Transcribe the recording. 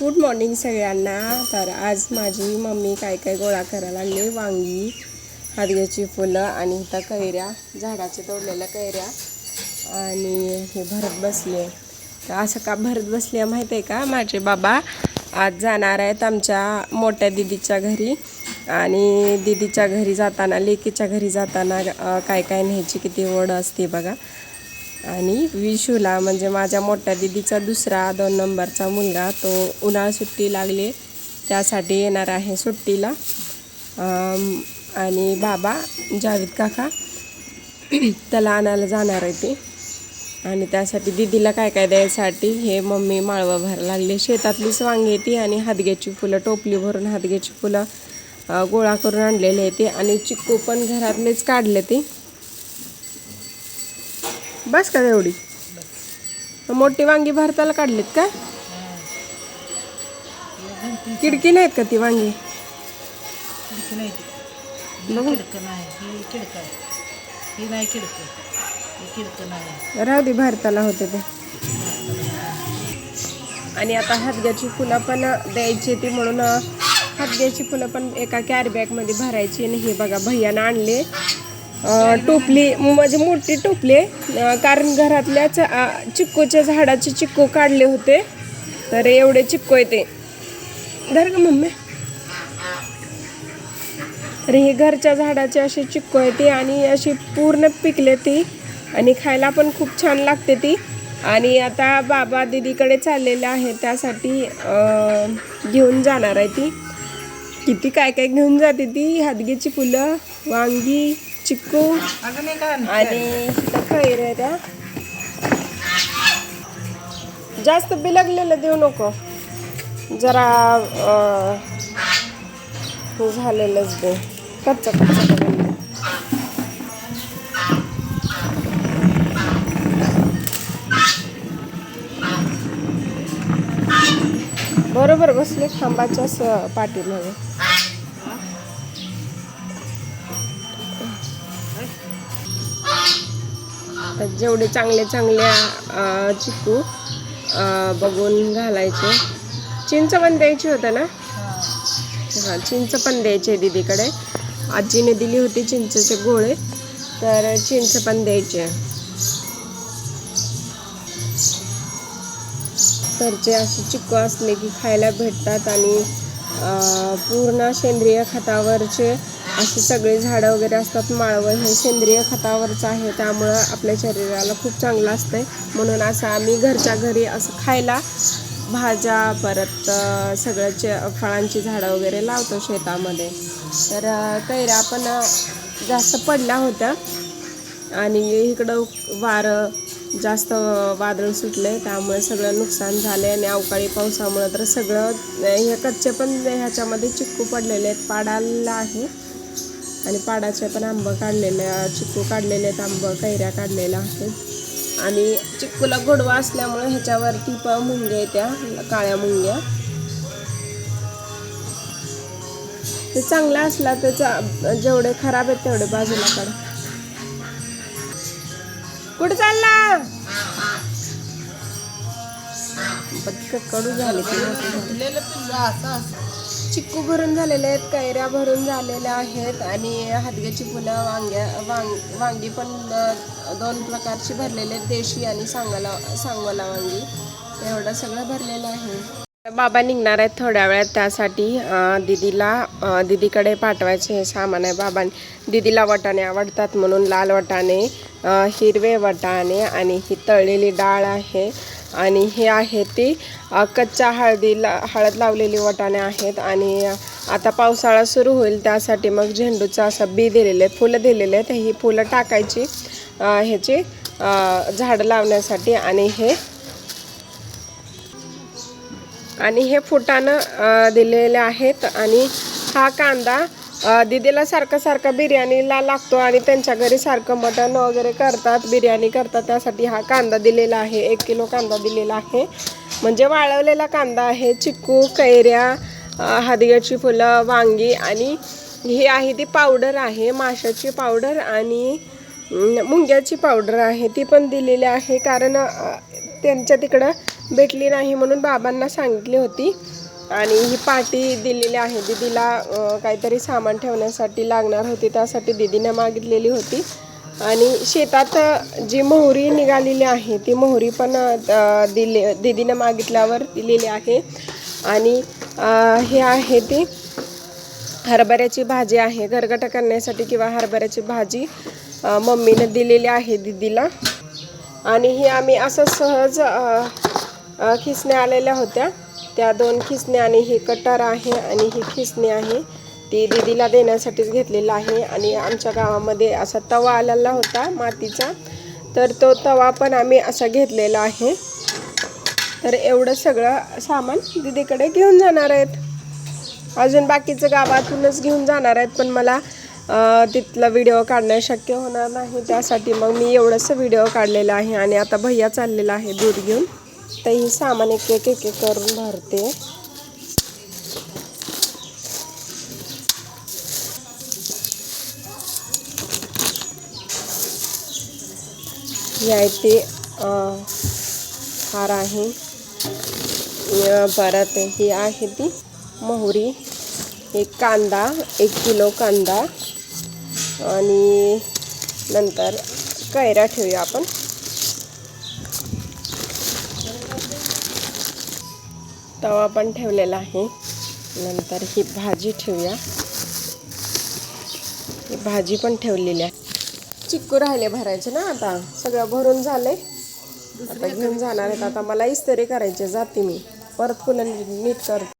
Good morning सगळ्यांना. तर आज माझी मम्मी काय काय गोळा करायला लागली? वांगी हादग्याची फुलं आणि इथं कैऱ्या झाडाच्या तोडलेल्या कैऱ्या आणि हे भरत बसले. तर असं का भरत बसले माहीत आहे का? माझे बाबा आज जाणार आहेत आमच्या मोठ्या दिदीच्या घरी आणि दिदीच्या घरी जाताना लेकीच्या घरी जाताना काय काय न्यायची किती ओढ असते बघा. आणि विशूला म्हणजे माझ्या मोठ्या दिदीचा दुसरा दोन नंबरचा मुलगा तो उन्हाळा सुट्टी लागली त्यासाठी येणार आहे सुट्टीला. आणि बाबा जावेद काका त्याला आणायला जाणार आहे ते. आणि त्यासाठी दिदीला काय काय द्यायसाठी हे मम्मी माळवं भरायला लागले. शेतातलीच वांगी ती आणि हादग्याची फुलं टोपली भरून हादग्याची फुलं गोळा करून आणलेले आहे ते. आणि चिक्कू पण घरातलेच काढले ते. बस का एवढी मोठी वांगी भरताला काढलीत का किडकी नाहीत का ती वांगी? राहू दे भारताला होते ते. आणि आता हातग्याची फुलं पण द्यायची ती म्हणून हातग्याची फुलं पण एका कॅरी बॅगमध्ये भरायची आणि हे बघा भैयानं आणले. टोपली म्हणजे मोठी टोपली आहे. कारण घरातल्या चिक्कूच्या झाडाचे चिक्कू काढले होते. तर एवढे चिक्कू येते धर का मम्मी. तर हे घरच्या झाडाचे असे चिक्कू आहे ती आणि अशी पूर्ण पिकले ती आणि खायला पण खूप छान लागते ती. आणि आता बाबा दीदीकडे चाललेले आहे त्यासाठी घेऊन जाणार आहे ती. किती काय काय घेऊन जाते ती? हादगीची फुलं वांगी एक आण. खैर त्या जास्त बिलगलेलं देऊ नको जरा झालेलंच दे कच्चा कच्चा. बरोबर बसले खांबाच्याच अं, तर जेवढे चांगले चांगल्या चिकू बघून घालायचे. चिंच पण द्यायची होतं ना? हां चिंच पण द्यायचे दीदीकडे. आजीने दिली होती चिंचेचे गोळे तर चिंच पण द्यायचे घरचे असे चिक्कू असले की खायला भेटतात आणि पूर्ण सेंद्रिय खतावरचे असे सगळे झाडं वगैरे असतात माळवं हे सेंद्रिय खतावरचं आहे. त्यामुळं आपल्या शरीराला खूप चांगलं असतंय. म्हणून असं आम्ही घरच्या घरी असं खायला भाज्या परत सगळ्याचे फळांची झाडं वगैरे लावतो शेतामध्ये. तर कैऱ्या पण जास्त पडल्या होत्या. आणि इकडं वारं जास्त वादळ सुटले त्यामुळे सगळं नुकसान झाले आणि अवकाळी पावसामुळे तर सगळं हे कच्चे पण ह्याच्यामध्ये चिक्कू पडलेले आहेत. पाडाला आहे. आणि पाडाचे पण आंबं काढलेले चिक्कू काढलेले आहेत आंबं कैऱ्या काढलेल्या आहेत. आणि चिक्कूला गोडवा असल्यामुळे ह्याच्यावरती पण मुंग्या येत्या काळ्या मुंग्या. ते चांगला असला तर जेवढे खराब आहेत तेवढे बाजूला काढ. कुठे चालला? पटकन कडू झाले ते. चिक्कू भरून झालेले आहेत कैऱ्या भरून झालेल्या आहेत आणि हादग्याची फुलं वांग्या वांग वांगी पण दोन प्रकारची भरलेले आहेत देशी आणि सांगोला सांगोला वांगी. एवढं सगळं भरलेलं आहे. बाबा निघणार आहेत थोड्या वेळात त्यासाठी दिदीला दीदीला दीदीकडे पाठवायचे हे सामान आहे. बाबा दीदीला वटाणे आवडतात म्हणून लाल वटाणे हिरवे वटाणे आणि ही तळलेली डाळ आहे. आणि हे आहे ती कच्च्या हळदीला हळद लावलेली वाटाणे आहेत आणि आता पावसाळा सुरू होईल त्यासाठी मग झेंडूचं असं बी दिलेलं आहे फुलं दिलेले आहेत. ही फुलं टाकायची ह्याची झाडं लावण्यासाठी आणि हे आणि हे फुटानं दिलेले आहेत. आणि हा कांदा दीदीला सारखं सारखं बिर्याणीला लागतो आणि त्यांच्या घरी सारखं मटण वगैरे करतात बिर्याणी करतात. त्यासाठी हा कांदा दिलेला आहे. एक किलो कांदा दिलेला आहे. म्हणजे वाळवलेला कांदा आहे. चिक्कू कैऱ्या अ, हादग्याची फुलं वांगी आणि ही आहे ती पावडर आहे. माशाची पावडर आणि मुंग्याची पावडर आहे. ती पण दिलेली आहे कारण त्यांच्या तिकडं भेटली नाही म्हणून बाबांना सांगितली होती. आणि ही पाटी दिलेली आहे. दीदीला काहीतरी सामान ठेवण्यासाठी लागणार होती त्यासाठी दिदीने मागितलेली होती. आणि शेतात जी मोहरी निघालेली आहे ती मोहरी पण दिली दीदीने मागितल्यावर दिलेली आहे. आणि हे आहे ती हरभऱ्याची भाजी आहे. गरगटा करण्यासाठी किंवा हरभऱ्याची भाजी मम्मीनं दिलेली आहे दीदीला. आणि ही आम्ही असं सहज खिसण्या आलेल्या होत्या. त्या दोन खिसण्या आणि ही कटर आहे आणि ही खिसणी आहे ती दीदीला देण्यासाठीच घेतलेला आहे. आणि आमच्या गावामध्ये असा तवा आलेला होता मातीचा तर तो तवा पण आम्ही असा घेतलेला आहे. तर एवढं सगळं सामान दीदीकडे घेऊन जाणार आहेत. अजून बाकीचं गावातूनच घेऊन जाणार आहेत पण मला तिथला व्हिडिओ काढणं शक्य होणार नाही. त्यासाठी मग मी एवढंसं व्हिडिओ काढलेला आहे आणि आता भैया चाललेला आहे दूध घेऊन. तर ही सामान एक एक एक करून भरते. ही आहे ती हार आहे. परत ही आहे ती मोहरी. एक कांदा एक किलो कांदा. आणि नंतर कैऱ्या ठेवूया आपण. तवा पण ठेवलेला आहे. नंतर ही भाजी ठेवूया. ही भाजी पण ठेवलेली आहे. चिक्कू राहिले भरायचे ना आता. सगळं भरून झाले आता घेऊन जाणार आहेत. आता मला इस्त्री करायचे जाते मी. परत पुन्हा नीट करते.